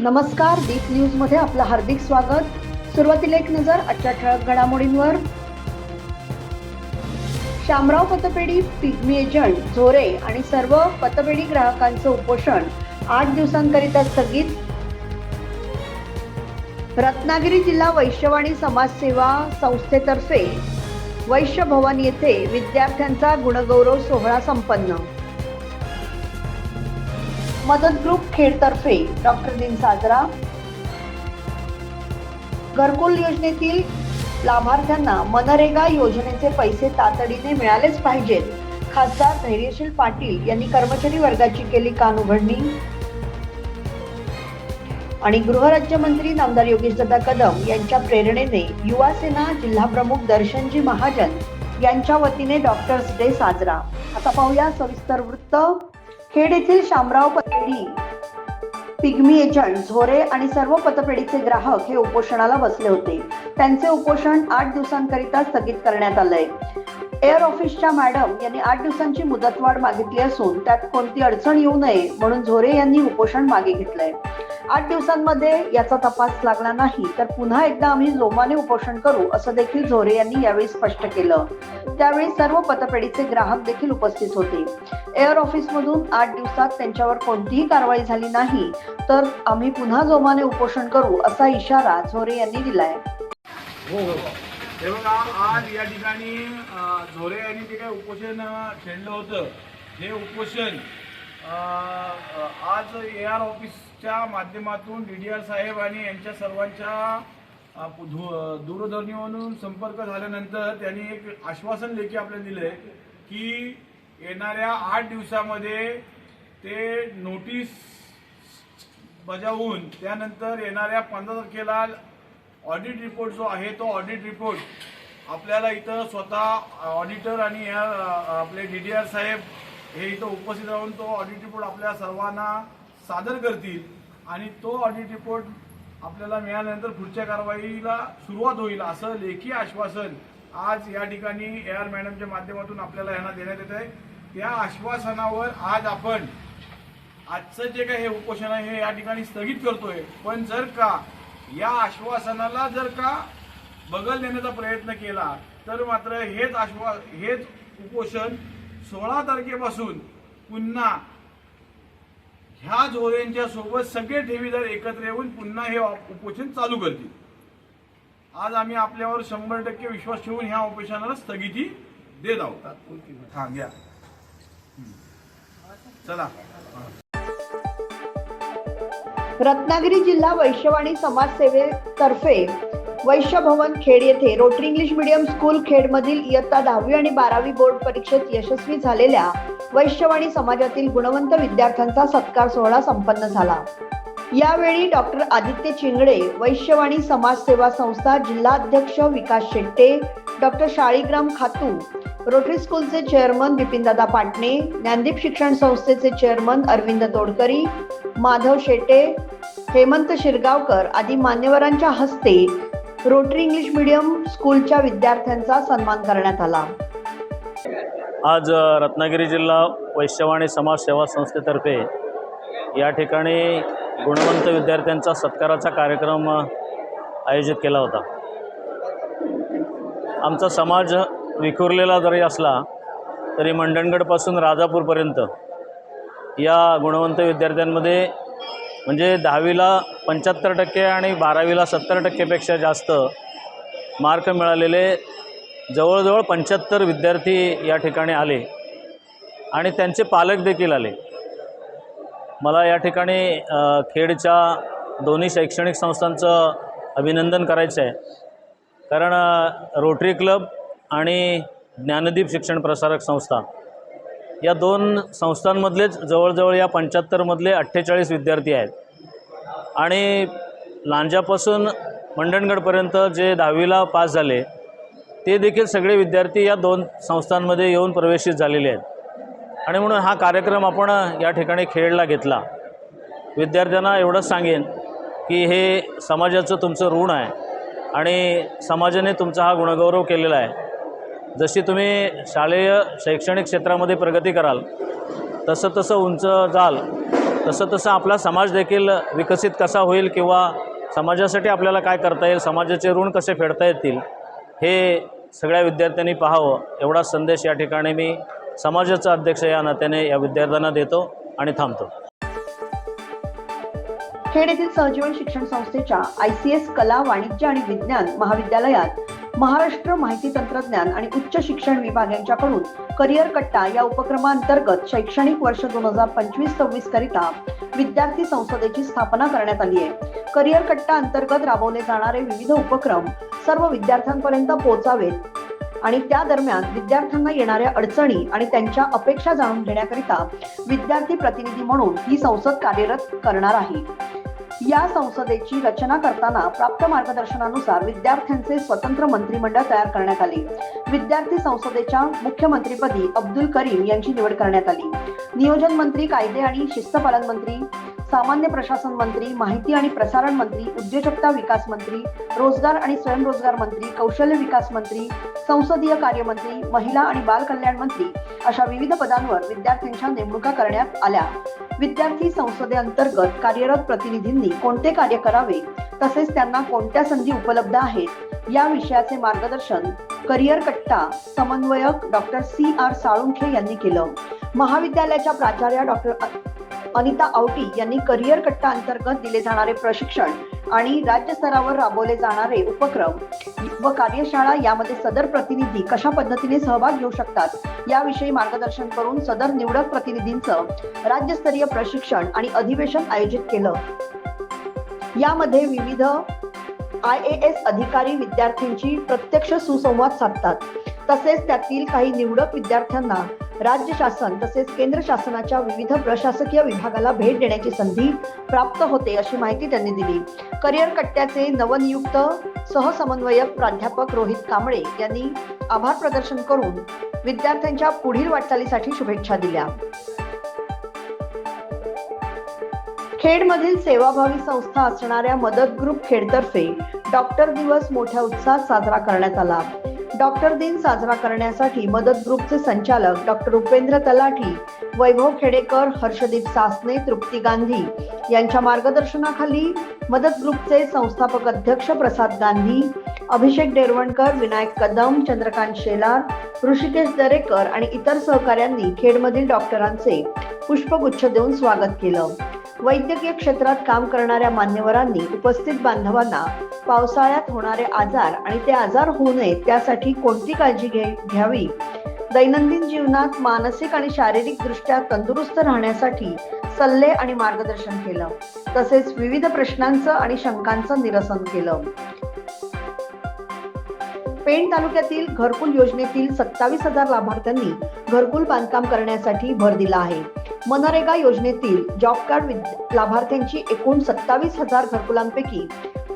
नमस्कार दीप न्यूजमध्ये आपलं हार्दिक स्वागत. सुरुवातीला एक नजर आजच्या ठळक घडामोडींवर. शामराव पतपेढी पिग्मी एजंट झोरे आणि सर्व पतपेढी ग्राहकांचं उपोषण आठ दिवसांकरिता स्थगित. रत्नागिरी जिल्हा वैश्यवाणी समाजसेवा संस्थेतर्फे वैश्य भवन येथे विद्यार्थ्यांचा गुणगौरव सोहळा संपन्न. मदत ग्रुप खेडतर्फे डॉक्टर दिन साजरा. घरकुल योजनेतील लाभार्थ्यांना मनरेगा योजनेचे पैसे तातडीने मिळालेच पाहिजेत. खासदार धैर्यशील पाटील यांनी कर्मचारी वर्गाची केली कान उघडणी. आणि गृहराज्यमंत्री नामदार योगेश दत्ता कदम यांच्या प्रेरणेने युवा सेना जिल्हाप्रमुख दर्शनजी महाजन यांच्या वतीने डॉक्टर्स डे साजरा. आता पाहूया सविस्तर वृत्त. खेड येथील शामराव पतपेढी पिग्मी एजंट झोरे आणि सर्व पतपेढीचे ग्राहक हे उपोषणाला बसले होते. त्यांचे उपोषण आठ दिवसांकरिता स्थगित करण्यात आलंय. एअर ऑफिसच्या मॅडम यांनी आठ दिवसांची मुदतवाढ मागितली असून त्यात कोणती अडचण येऊ नये म्हणून झोरे यांनी उपोषण मागे घेतलंय. आठ दिवसांमध्ये याचा तपास लागला नाही तर पुन्हा एकदा आम्ही जोमाने उपोषण करू असं देखील झोरे यांनी यावेळी स्पष्ट केलं. त्यावेळी सर्व पतपेढीचे ग्राहक देखील उपस्थित होते. एअर ऑफिसमधून आठ दिवसात त्यांच्यावर कोणतीही कारवाई झाली नाही तर आम्ही पुन्हा जोमाने उपोषण करू असा इशारा झोरे यांनी दिलाय. हो, हो, हो. हे बघा आज या ठिकाणी झोरे यांनी जे काही उपोषण छेडलं होतं हे उपोषण आज ए आर च्या माध्यमातून डी डी आर साहेब आणि यांच्या सर्वांच्या धू- दूरध्वनीवरून संपर्क झाल्यानंतर त्यांनी एक आश्वासन लेखी आपल्याला दिलंय की येणाऱ्या आठ दिवसामध्ये ते नोटीस बजावून त्यानंतर येणाऱ्या पंधरा तारखेला ऑडिट रिपोर्ट जो आहे तो ऑडिट रिपोर्ट आपल्याला इथं स्वतः ऑडिटर आणि या आपले डी डी आर साहेब हे इथं उपस्थित राहून तो ऑडिट रिपोर्ट आपल्या सर्वांना सादर करतील. आणि तो ऑडिट रिपोर्ट आपल्याला मिळाल्यानंतर पुढच्या कारवाईला सुरुवात होईल असं लेखी आश्वासन आज या ठिकाणी ए आर मॅडमच्या माध्यमातून आपल्याला यांना देण्यात येत आहे. त्या आश्वासनावर आज आपण आजचं जे काही हे उपोषण आहे हे या ठिकाणी स्थगित करतोय. पण जर का या आश्वासनाला जर का बगल देण्याचा प्रयत्न केला तर मात्र हेच आश्वा हेच उपोषण सोळा तारखेपासून पुन्हा ह्या झोऱ्यांच्या सोबत सगळे ठेवीदार एकत्र येऊन पुन्हा हे उपोषण चालू करतील. आज आम्ही आपल्यावर शंभर टक्के विश्वास ठेवून ह्या उपोषणाला स्थगिती देत आहोत. हा घ्या. चला. रत्नागिरी जिल्हा वैश्यवाणी समाजसेवेतर्फे वैश्य भवन खेड येथे रोटरी इंग्लिश मीडियम स्कूल खेडमधील इयत्ता दहावी आणि बारावी बोर्ड परीक्षेत यशस्वी झालेल्या वैश्यवाणी समाजातील गुणवंत विद्यार्थ्यांचा सत्कार सोहळा संपन्न झाला. यावेळी डॉक्टर आदित्य चिंगडे वैश्यवाणी समाजसेवा संस्था जिल्हाध्यक्ष विकास शेट्टे डॉक्टर शाळीग्राम खातू रोटरी स्कूलचे चेअरमन बिपिनदादा पाटणे ज्ञानदीप शिक्षण संस्थेचे चेअरमन अरविंद तोडकरी माधव शेटे हेमंत शिरगावकर आदी मान्यवरांच्या हस्ते रोटरी इंग्लिश मीडियम स्कूलच्या विद्यार्थ्यांचा सन्मान करण्यात आला. आज रत्नागिरी जिल्हा वैश्यवाणी समाज सेवा संस्थेतर्फे या ठिकाणी गुणवंत विद्यार्थ्यांचा सत्काराचा कार्यक्रम आयोजित केला होता. आमचा समाज विखुरलेला जरी असला तरी मंडणगडपासून राजापूरपर्यंत या गुणवंत विद्यार्थ्यांमध्ये म्हणजे दहावीला पंच्याहत्तर टक्के आणि बारावीला सत्तर टक्केपेक्षा जास्त मार्क मिळालेले जवळजवळ पंच्याहत्तर विद्यार्थी या ठिकाणी आले आणि त्यांचे पालक देखील आले. मला या ठिकाणी खेडच्या दोन्ही शैक्षणिक संस्थांचं अभिनंदन करायचं आहे. कारण रोटरी क्लब आणि ज्ञानदीप शिक्षण प्रसारक संस्था या दोन संस्थांमधलेच जवळजवळ या पंच्याहत्तरमधले अठ्ठेचाळीस विद्यार्थी आहेत. आणि लांजापासून मंडणगडपर्यंत जे दहावीला पास झाले ते देखील सगळे विद्यार्थी या दोन संस्थांमध्ये येऊन प्रवेशित झालेले आहेत. आणि म्हणून हा कार्यक्रम आपण या ठिकाणी खेळला घेतला. विद्यार्थ्यांना एवढंच सांगेन की हे समाजाचं तुमचं ऋण आहे आणि समाजाने तुमचा हा गुणगौरव केलेला आहे. जशी तुम्ही शालेय शैक्षणिक क्षेत्रामध्ये प्रगती कराल तसं तसं उंच जाल तसं तसं आपला समाज देखील विकसित कसा होईल किंवा समाजासाठी आपल्याला काय करता येईल समाजाचे ऋण कसे फेडता येतील हे सगळ्या विद्यार्थ्यांनी पाहावं एवढा संदेश या ठिकाणी मी समाजाचा अध्यक्ष या नात्याने या विद्यार्थ्यांना देतो आणि थांबतो. खेड येथील सहजीवन शिक्षण संस्थेच्या आय सी एस कला वाणिज्य आणि विज्ञान महाविद्यालयात महाराष्ट्र माहिती तंत्रज्ञान आणि उच्च शिक्षण विभाग यांच्याकडून करिअर कट्टा या उपक्रमाअंतर्गत शैक्षणिक वर्ष दोन हजार पंचवीस सव्वीस करिता विद्यार्थी संसदेची स्थापना करण्यात आली आहे. करिअर कट्टा अंतर्गत राबवले जाणारे विविध उपक्रम सर्व विद्यार्थ्यांपर्यंत पोहोचावेत आणि त्या दरम्यान विद्यार्थ्यांना येणाऱ्या अडचणी आणि त्यांच्या अपेक्षा जाणून घेण्याकरिता विद्यार्थी प्रतिनिधी म्हणून ही संसद कार्यरत करणार आहे. या संसदेची रचना करताना प्राप्त मार्गदर्शनानुसार विद्यार्थ्यांचे स्वतंत्र मंत्रिमंडळ तयार करण्यात आले. विद्यार्थी संसदेच्या मुख्यमंत्रीपदी अब्दुल करीम यांची निवड करण्यात आली. नियोजन मंत्री कायदे आणि शिस्तपालन मंत्री सामान्य प्रशासन मंत्री माहिती आणि प्रसारण मंत्री उद्योजकता विकास मंत्री रोजगार आणि स्वयंरोजगार मंत्री कौशल्य विकास मंत्री संसदीय कार्यमंत्री महिला आणि बाल कल्याण मंत्री अशा विविध पदांवर विद्यार्थ्यांच्या नेमणुका करण्यात आल्या. विद्यार्थी संसदेअंतर्गत कार्यरत प्रतिनिधींनी कोणते कार्य करावे तसेच त्यांना कोणत्या संधी उपलब्ध आहेत या विषयाचे मार्गदर्शन करिअर कट्टा समन्वयक डॉक्टर सी आर साळुंखे यांनी केलं. महाविद्यालयाच्या प्राचार्या डॉक्टर अनिता आवटी यांनी करिअर कट्टा अंतर्गत दिले जाणारे प्रशिक्षण आणि राज्य स्तरावर राबवले जाणारे उपक्रम व कार्यशाळा यामध्ये सदर प्रतिनिधी कशा पद्धतीने सहभाग घेऊ शकतात? याविषयी मार्गदर्शन करून सदर निवडक प्रतिनिधींचं राज्यस्तरीय प्रशिक्षण आणि अधिवेशन आयोजित केलं. यामध्ये विविध आय ए एस अधिकारी विद्यार्थ्यांची प्रत्यक्ष सुसंवाद साधतात. तसेच त्यातील काही निवडक विद्यार्थ्यांना राज्य शासन तसेच केंद्र शासनाच्या विविध प्रशासकीय विभागाला भेट देण्याची संधी प्राप्त होते अशी माहिती त्यांनी दिली. करिअर कट्ट्याचे नवनियुक्त सहसमन्वयक प्राध्यापक रोहित कांबळे यांनी आभार प्रदर्शन करून विद्यार्थ्यांच्या पुढील वाटचालीसाठी शुभेच्छा दिल्या. खेडमधील सेवाभावी संस्था असणाऱ्या मदत ग्रुप खेडतर्फे डॉक्टर दिवस मोठ्या उत्साहात साजरा करण्यात आला. डॉक्टर दिन साजरा करण्यासाठी मदत ग्रुपचे संचालक डॉक्टर उपेंद्र तलाठी वैभव खेडेकर हर्षदीप सासने तृप्ती गांधी यांच्या मार्गदर्शनाखाली मदत ग्रुपचे संस्थापक अध्यक्ष प्रसाद गांधी अभिषेक डेरवणकर विनायक कदम चंद्रकांत शेलार ऋषिकेश दरेकर आणि इतर सहकाऱ्यांनी खेडमधील डॉक्टरांचे पुष्पगुच्छ देऊन स्वागत केलं. वैद्यकीय क्षेत्रात काम करणाऱ्या मान्यवरांनी उपस्थित बांधवांना पावसाळ्यात होणारे आजार आणि ते आजार होऊ नये त्यासाठी कोणती काळजी घे घ्यावी? दैनंदिन जीवनात मानसिक आणि शारीरिक दृष्ट्या तंदुरुस्त राहण्यासाठी सल्ले आणि मार्गदर्शन केलं. तसेच विविध प्रश्नांचं आणि शंकांचं निरसन केलं. पेण तालुक्यातील घरकुल योजनेतील सत्तावीस हजार लाभार्थ्यांनी घरकुल बांधकाम करण्यासाठी भर दिला आहे. मनरेगा योजनेतील जॉब कार्ड लाभार्थ्यांची एकूण सत्तावीस हजार घरकुलांपैकी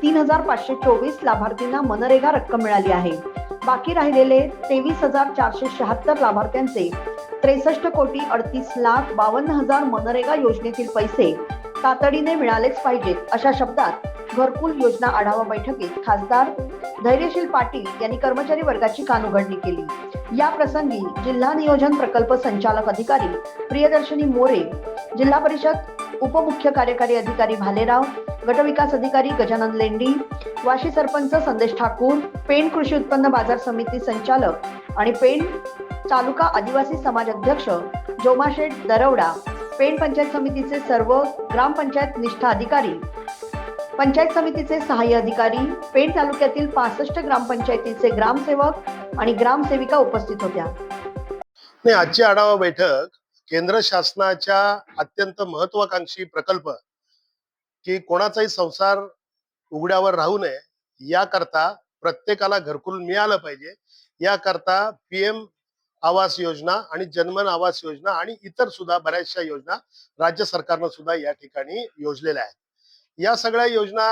तीन हजार पाचशे चोवीस लाभार्थींना मनरेगा रक्कम मिळाली आहे. बाकी राहिलेले तेवीस हजार चारशे शहात्तर लाभार्थ्यांचे त्रेसष्ट कोटी अडतीस लाख बावन्न हजार मनरेगा योजनेतील पैसे तातडीने मिळालेच पाहिजेत अशा शब्दात घरकुल योजना आढावा बैठकीत खासदार धैर्यशील पाटील यांनी कर्मचारी वर्गाची कानउघडणी केली. या प्रसंगी जिल्हा नियोजन प्रकल्प संचालक अधिकारी प्रियदर्शनी मोरे जिल्हा परिषद उपमुख्य कार्यकारी अधिकारी भालेराव गटविकास अधिकारी गजानन लेंडी वाशी सरपंच संदेश ठाकूर पेण कृषी उत्पन्न बाजार समिती संचालक आणि पेण तालुका आदिवासी समाज अध्यक्ष जोमाशेठ दरवडा पेण पंचायत समितीचे सर्व ग्रामपंचायत निष्ठा अधिकारी पंचायत समितीचे सहाय्य अधिकारी पेण तालुक्यातील पासष्ट ग्रामपंचायतीचे ग्रामसेवक आणि ग्रामसेविका उपस्थित होत्या. नाही आजची आढावा बैठक केंद्र शासनाच्या अत्यंत महत्वाकांक्षी प्रकल्प की कोणाचाही संसार उघड्यावर राहू नये याकरता प्रत्येकाला घरकुल मिळालं पाहिजे. याकरता पीएम आवास योजना आणि जनमन आवास योजना आणि इतर सुद्धा बऱ्याचशा योजना राज्य सरकारनं सुद्धा या ठिकाणी योजलेल्या आहेत. या सगळ्या योजना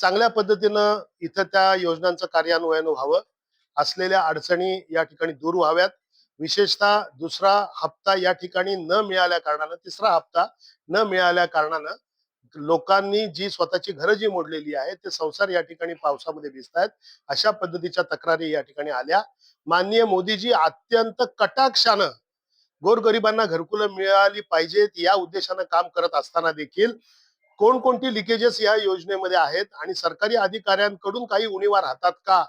चांगल्या पद्धतीनं इथं त्या योजनांचं कार्यान्वयन व्हावं असलेल्या अडचणी या ठिकाणी दूर व्हाव्यात. विशेषतः दुसरा हप्ता या ठिकाणी न मिळाल्या कारणानं तिसरा हप्ता न मिळाल्या कारणानं लोकांनी जी स्वतःची घरं जी मोडलेली आहे ते संसार या ठिकाणी पावसामध्ये भिजतायत. अशा पद्धतीच्या तक्रारी या ठिकाणी आल्या. माननीय मोदीजी अत्यंत कटाक्षानं गोरगरिबांना घरकुलं मिळाली पाहिजेत या उद्देशानं काम करत असताना देखील कोणकोणती लिकेजेस या योजनेमध्ये आहेत आणि सरकारी अधिकाऱ्यांकडून काही उणीवा राहतात का?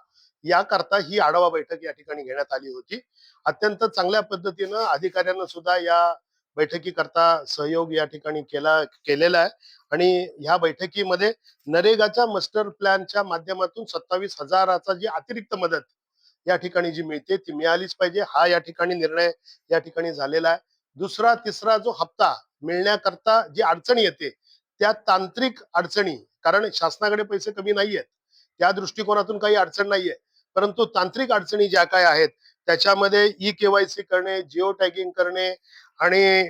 याकरता ही आढावा बैठक या ठिकाणी घेण्यात आली होती. अत्यंत चांगल्या पद्धतीनं अधिकाऱ्यांना सुद्धा या बैठकीकरता सहयोग या ठिकाणी केला केलेला आहे. आणि ह्या बैठकीमध्ये नरेगाच्या मास्टर प्लॅनच्या माध्यमातून सत्तावीस हजाराचा जी अतिरिक्त मदत या ठिकाणी जी मिळते ती मिळालीच पाहिजे. हा या ठिकाणी निर्णय या ठिकाणी झालेला आहे. दुसरा तिसरा जो हप्ता मिळण्याकरता जी अडचण येते त्या तांत्रिक अडचणी कारण शासनाकडे पैसे कमी नाहीयेत. त्या दृष्टिकोनातून काही अडचण नाहीये. परंतु तांत्रिक अडचणी ज्या काय आहेत त्याच्यामध्ये ई केवायसी करणे जिओ टॅगिंग करणे आणि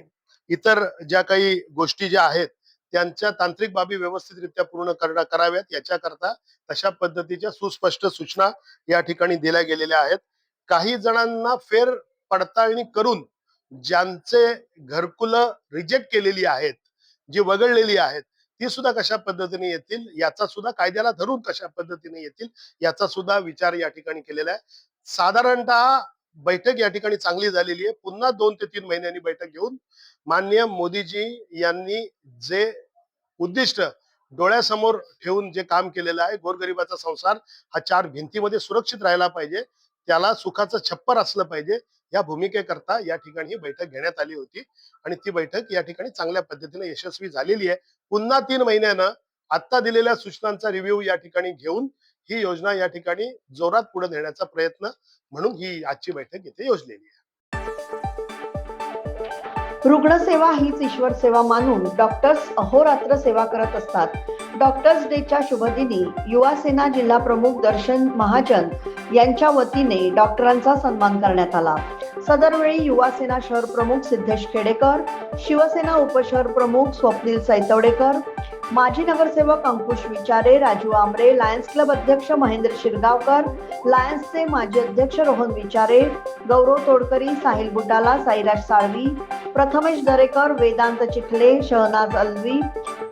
इतर ज्या काही गोष्टी ज्या आहेत त्यांच्या तांत्रिक बाबी व्यवस्थितरित्या पूर्ण करणं कराव्यात. याच्याकरता तशा पद्धतीच्या सुस्पष्ट सूचना या ठिकाणी दिल्या गेलेल्या आहेत. काही जणांना फेर पडताळणी करून ज्यांचे घरकुल रिजेक्ट केलेली आहेत जी वगळलेली आहेत ती सुद्धा कशा पद्धतीने येतील याचा सुद्धा कायद्याला धरून कशा पद्धतीने येतील याचा सुद्धा विचार या ठिकाणी केलेला आहे. साधारणतः बैठक या ठिकाणी चांगली झालेली आहे. पुन्हा दोन ते तीन महिन्यांनी बैठक घेऊन माननीय मोदीजी यांनी जे उद्दिष्ट डोळ्यासमोर ठेवून जे काम केलेलं आहे गोरगरिबाचा संसार हा चार भिंतीमध्ये सुरक्षित राहिला पाहिजे त्याला सुखाचं छप्पर असलं पाहिजे या भूमिकेकरता या ठिकाणी ही बैठक घेण्यात आली होती. आणि ती बैठक या ठिकाणी चांगल्या पद्धतीने यशस्वी झालेली आहे. पुन्हा तीन महिन्यानं आता दिलेल्या सूचनांचा रिव्ह्यू या ठिकाणी घेऊन ही योजना या ठिकाणी जोरात पुढे नेण्याचा प्रयत्न म्हणून ही आजची बैठक इथे योजलेली आहे. रुग्णसेवा हीच ईश्वर सेवा मानून डॉक्टर्स अहोरात्र सेवा करत असतात. डॉक्टर्स डेच्या शुभदिनी युवा सेना जिल्हा प्रमुख दर्शन महाजन यांच्या वतीने डॉक्टरांचा सन्मान करण्यात आला. सदरवेळी युवासेना शहर प्रमुख सिद्धेश खेडेकर शिवसेना उपशहर प्रमुख स्वप्नील सैतवडेकर माजी नगरसेवक अंकुश विचारे राजू आमरे लायन्स क्लब अध्यक्ष महेंद्र शिरगावकर लायन्सचे माजी अध्यक्ष रोहन विचारे गौरव तोडकरी साहिल बुटाला साईराज साळवी प्रथमेश दरेकर वेदांत चिखले शहनाज अलवी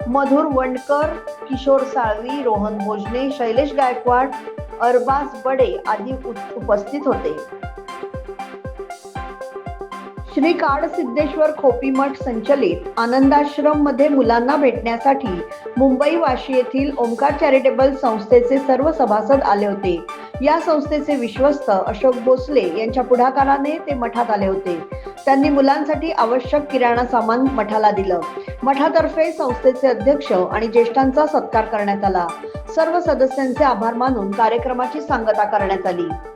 मधुर वंडकर किशोर साळवी रोहन भोजने शैलेश गायकवाड अरबाज बडे आदी उप- उपस्थित होते. श्री काड सिद्धेश्वर खोपी मठ संचलित आनंदाश्रममध्ये मुलांना भेटण्यासाठी मुंबई वाशी येथील ओमकार चॅरिटेबल संस्थेचे सर्व सभासद आले होते. या संस्थेचे विश्वस्त अशोक भोसले यांच्या पुढाकाराने ते मठात आले होते. त्यांनी मुलांसाठी आवश्यक किराणा सामान मठाला दिलं. मठातर्फे संस्थेचे अध्यक्ष आणि ज्येष्ठांचा सत्कार करण्यात आला. सर्व सदस्यांचे आभार मानून कार्यक्रमाची सांगता करण्यात आली.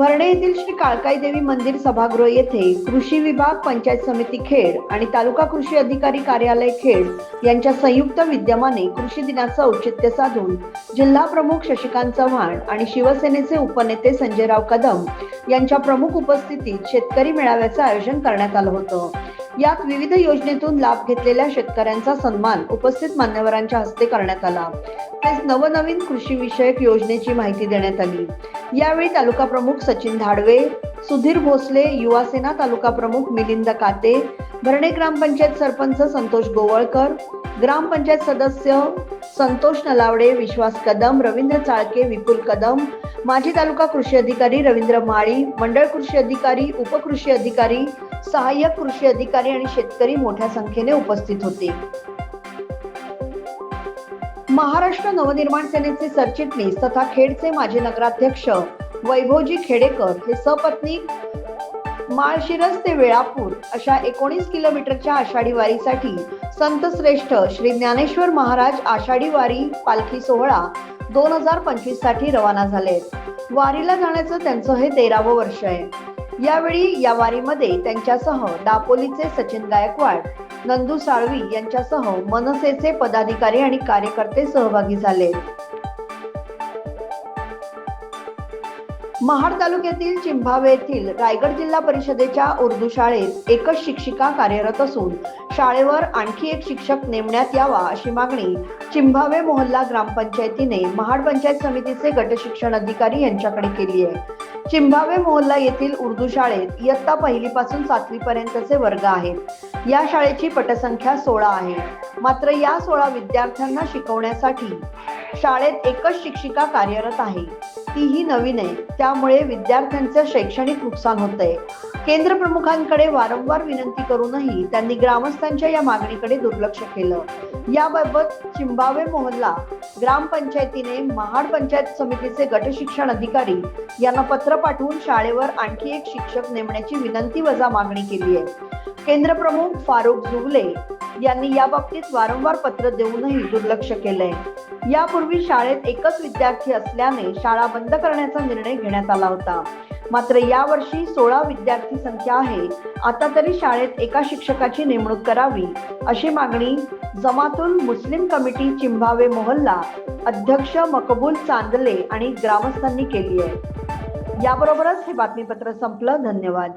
भरणे येथील श्री काळकाई देवी मंदिर सभागृह येथे कृषी विभाग पंचायत समिती खेड आणि तालुका कृषी अधिकारी कार्यालय खेड यांच्या संयुक्त विद्यमाने कृषी दिनाचं औचित्य साधून जिल्हा प्रमुख शशिकांत चव्हाण आणि शिवसेनेचे उपनेते संजयराव कदम यांच्या प्रमुख उपस्थितीत शेतकरी मेळाव्याचं आयोजन करण्यात आलं होतं. यात विविध योजनेतून लाभ घेतलेल्या शेतकऱ्यांचा सन्मान उपस्थित मान्यवरांच्या हस्ते करण्यात आला. तसेच नवनवीन कृषी विषयक योजनेची माहिती देण्यात आली. यावेळी तालुका प्रमुख सचिन धाडवे सुधीर भोसले युवासेना तालुका प्रमुख मिलिंद काते भरणे ग्रामपंचायत सरपंच संतोष गोवळकर ग्रामपंचायत सदस्य संतोष नलावडे विश्वास कदम रवींद्र चाळके विपुल कदम माजी तालुका कृषी अधिकारी रवींद्र माळी मंडळ कृषी अधिकारी उपकृषी अधिकारी सहाय्यक कृषी अधिकारी आणि शेतकरी मोठ्या संख्येने उपस्थित होते. महाराष्ट्र नवनिर्माण सेनेचे सरचिटणीस तथा खेडचे माजी नगराध्यक्ष वैभवजी खेडेकर हे सपत्नीक माळशिरस ते वेळापूर अशा एकोणीस किलोमीटरच्या आषाढी वारीसाठी संत श्रेष्ठ श्री ज्ञानेश्वर महाराज आषाढी वारी पालखी सोहळा दोन हजार पंचवीससाठी रवाना झाले. वारीला जाण्याचं त्यांचं हे तेरावं वर्ष आहे. यावेळी या वारीमध्ये त्यांच्यासह दापोलीचे सचिन गायकवाड नंदू साळवी यांच्यासह मनसेचे पदाधिकारी आणि कार्यकर्ते सहभागी झाले. महाड तालुक्यातील चिंभावे येथील रायगड जिल्हा परिषदेच्या उर्दू शाळेत एकच शिक्षिका कार्यरत असून शाळेवर आणखी एक शिक्षक नेमण्यात यावा अशी मागणी चिंभावे मोहल्ला ग्रामपंचायतीने महाड पंचायत समितीचे गटशिक्षण अधिकारी यांच्याकडे केली आहे. चिंभावे मोहल्ला येथील उर्दू शाळेत इयत्ता पहिलीपासून सातवी पर्यंतचे वर्ग आहेत. या शाळेची पटसंख्या सोळा आहे. मात्र या सोळा विद्यार्थ्यांना शिकवण्यासाठी शाळेत एकच शिक्षिका कार्यरत आहे. तीही नवीन आहे. त्यामुळे विद्यार्थ्यांचं शैक्षणिक नुकसान होत आहे केंद्र प्रमुखांकडे वारंवार विनंती करूनही त्यांनी ग्रामस्थांच्या या मागणीकडे दुर्लक्ष केलं. याबाबत चिंबावे मोहल्ला ग्रामपंचायतीने महाड पंचायत समितीचे गटशिक्षण अधिकारी यांना पत्र पाठवून शाळेवर आणखी एक शिक्षक नेमण्याची विनंती वजा मागणी केली आहे. केंद्रप्रमुख फारुख जुगले यांनी या बाबतीत वारंवार पत्र देऊनही दुर्लक्ष केलंय. यापूर्वी शाळेत एकच विद्यार्थी असल्याने शाळा बंद करण्याचा निर्णय घेण्यात आला होता. मात्र यावर्षी सोळा विद्यार्थी संख्या आहे. आता तरी शाळेत एका शिक्षकाची नेमणूक करावी अशी मागणी जमातुल मुस्लिम कमिटी चिंभावे मोहल्ला अध्यक्ष मकबूल चांदले आणि ग्रामस्थांनी केली आहे. याबरोबरच हे बातमीपत्र संपलं. धन्यवाद.